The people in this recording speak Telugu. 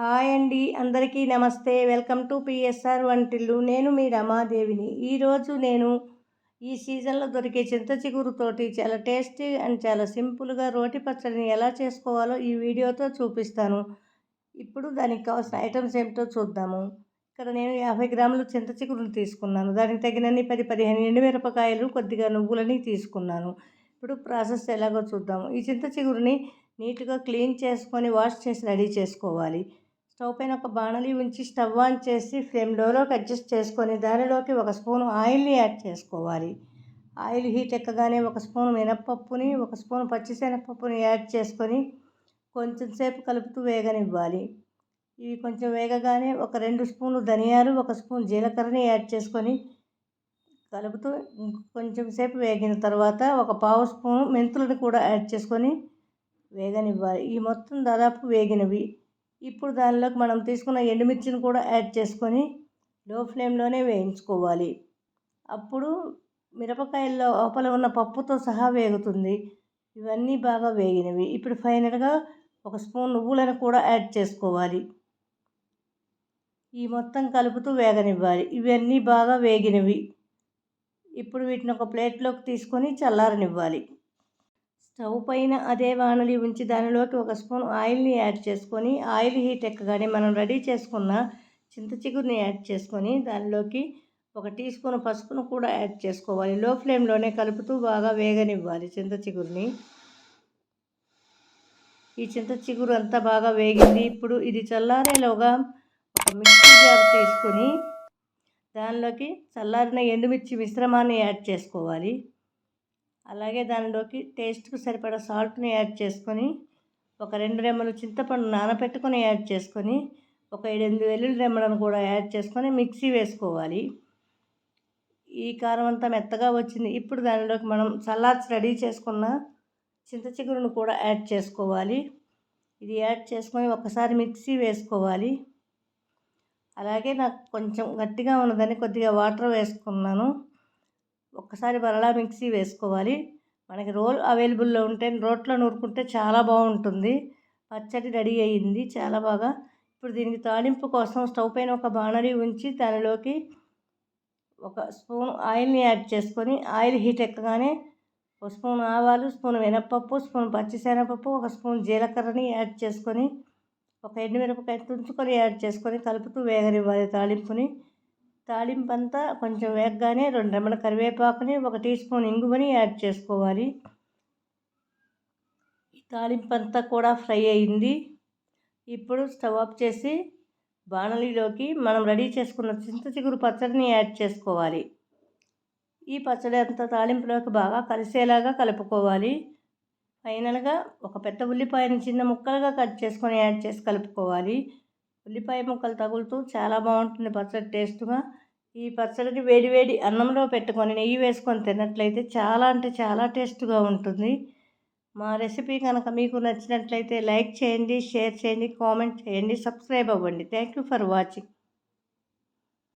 హాయ్ అండి అందరికీ నమస్తే. వెల్కమ్ టు పిఎస్ఆర్ వంటిల్లు. నేను మీ రమాదేవిని. ఈరోజు నేను ఈ సీజన్లో దొరికే చింత చిగురుతోటి చాలా టేస్టీ అండ్ చాలా సింపుల్గా రోటి పచ్చడిని ఎలా చేసుకోవాలో ఈ వీడియోతో చూపిస్తాను. ఇప్పుడు దానికి కావాల్సిన ఐటమ్స్ ఏమిటో చూద్దాము. ఇక్కడ నేను యాభై గ్రాములు చింత చిగురులు తీసుకున్నాను. దానికి తగినన్ని పది పదిహేను ఎండుమిరపకాయలు కొద్దిగా నువ్వులని తీసుకున్నాను. ఇప్పుడు ప్రాసెస్ ఎలాగో చూద్దాము. ఈ చింత చిగురిని నీట్గా క్లీన్ చేసుకొని వాష్ చేసి రెడీ చేసుకోవాలి. స్టవ్ పైన ఒక బాణలి ఉంచి స్టవ్ ఆన్ చేసి ఫ్లేమ్ లోలోకి అడ్జస్ట్ చేసుకొని దానిలోకి ఒక స్పూన్ ఆయిల్ని యాడ్ చేసుకోవాలి. ఆయిల్ హీట్ ఎక్కగానే ఒక స్పూన్ మినప్పప్పుని ఒక స్పూన్ పచ్చిశనగపప్పుని యాడ్ చేసుకొని కొంచెం సేపు కలుపుతూ వేగనివ్వాలి. ఇవి కొంచెం వేగగానే ఒక రెండు స్పూన్లు ధనియాలు ఒక స్పూన్ జీలకర్రని యాడ్ చేసుకొని కలుపుతూ కొంచెం సేపు వేగిన తర్వాత ఒక పావు స్పూన్ మెంతులను కూడా యాడ్ చేసుకొని వేగనివ్వాలి. ఈ మొత్తం దాదాపు వేగినవి. ఇప్పుడు దానిలోకి మనం తీసుకున్న ఎండుమిర్చిని కూడా యాడ్ చేసుకొని లో ఫ్లేమ్లోనే వేయించుకోవాలి. అప్పుడు మిరపకాయల్లో లోపల ఉన్న పప్పుతో సహా వేగుతుంది. ఇవన్నీ బాగా వేగినవి. ఇప్పుడు ఫైనల్గా ఒక స్పూన్ నువ్వులను కూడా యాడ్ చేసుకోవాలి. ఈ మొత్తం కలుపుతూ వేగనివ్వాలి. ఇవన్నీ బాగా వేగినవి. ఇప్పుడు వీటిని ఒక ప్లేట్లోకి తీసుకొని చల్లారనివ్వాలి. స్టవ్ పైన అదే వానలి ఉంచి దానిలోకి ఒక స్పూన్ ఆయిల్ని యాడ్ చేసుకొని ఆయిల్ హీట్ ఎక్కగానే మనం రెడీ చేసుకున్న చింత చిగురుని యాడ్ చేసుకొని దానిలోకి ఒక టీ స్పూన్ పసుపును కూడా యాడ్ చేసుకోవాలి. లో ఫ్లేమ్లోనే కలుపుతూ బాగా వేగనివ్వాలి చింత చిగురిని. ఈ చింత చిగురు అంతా బాగా వేగింది. ఇప్పుడు ఇది చల్లారేలోగా ఒక మిక్సీ జార్ తీసుకొని దానిలోకి చల్లారిన ఎండుమిర్చి మిశ్రమాన్ని యాడ్ చేసుకోవాలి. అలాగే దానిలోకి టేస్ట్కి సరిపడా సాల్ట్ని యాడ్ చేసుకొని ఒక రెండు రెమ్మలు చింతపండు నానబెట్టుకొని యాడ్ చేసుకొని ఒక ఏడెనిమిది వెల్లుల్లి రెమ్మలను కూడా యాడ్ చేసుకొని మిక్సీ వేసుకోవాలి. ఈ కారం అంతా మెత్తగా వచ్చింది. ఇప్పుడు దానిలోకి మనం సలాడ్స్ రెడీ చేసుకున్న చింత చిగురును కూడా యాడ్ చేసుకోవాలి. ఇది యాడ్ చేసుకొని ఒకసారి మిక్సీ వేసుకోవాలి. అలాగే నాకు కొంచెం గట్టిగా ఉన్నదని కొద్దిగా వాటర్ వేసుకున్నాను. ఒక్కసారి మరలా మిక్సీ వేసుకోవాలి. మనకి రోల్ అవైలబుల్లో ఉంటే రోట్లో నూరుకుంటే చాలా బాగుంటుంది. పచ్చడి రెడీ అయ్యింది చాలా బాగా. ఇప్పుడు దీనికి తాలింపు కోసం స్టవ్ పైన ఒక బాణలి ఉంచి దానిలోకి ఒక స్పూన్ ఆయిల్ని యాడ్ చేసుకొని ఆయిల్ హీట్ ఎక్కగానే ఒక స్పూన్ ఆవాలు స్పూన్ మినప్పప్పు స్పూన్ పచ్చిశనగపప్పు ఒక స్పూన్ జీలకర్రని యాడ్ చేసుకొని ఒక ఎండుమిరపకాయ తుంచుకొని యాడ్ చేసుకొని కలుపుతూ వేగనివ్వాలి తాలింపుని. తాలింపంతా కొంచెం వేగగానే రెండు రెమ్మల కరివేపాకుని ఒక టీ స్పూన్ ఇంగువని యాడ్ చేసుకోవాలి. ఈ తాలింపంతా కూడా ఫ్రై అయింది. ఇప్పుడు స్టవ్ ఆఫ్ చేసి బాణలిలోకి మనం రెడీ చేసుకున్న చింత చిగురు పచ్చడిని యాడ్ చేసుకోవాలి. ఈ పచ్చడి అంతా తాలింపులోకి బాగా కలిసేలాగా కలుపుకోవాలి. ఫైనల్గా ఒక పెద్ద ఉల్లిపాయని చిన్న ముక్కలుగా కట్ చేసుకొని యాడ్ చేసి కలుపుకోవాలి. ఉల్లిపాయ ముక్కలు తగులుతూ చాలా బాగుంటుంది పచ్చడి టేస్ట్గా. ఈ పచ్చడిని వేడివేడి అన్నంలో పెట్టుకొని నెయ్యి వేసుకొని తిన్నట్లయితే చాలా అంటే చాలా టేస్ట్గా ఉంటుంది. మా రెసిపీ కనుక మీకు నచ్చినట్లయితే లైక్ చేయండి షేర్ చేయండి కామెంట్ చేయండి సబ్స్క్రైబ్ అవ్వండి. Thank you for watching.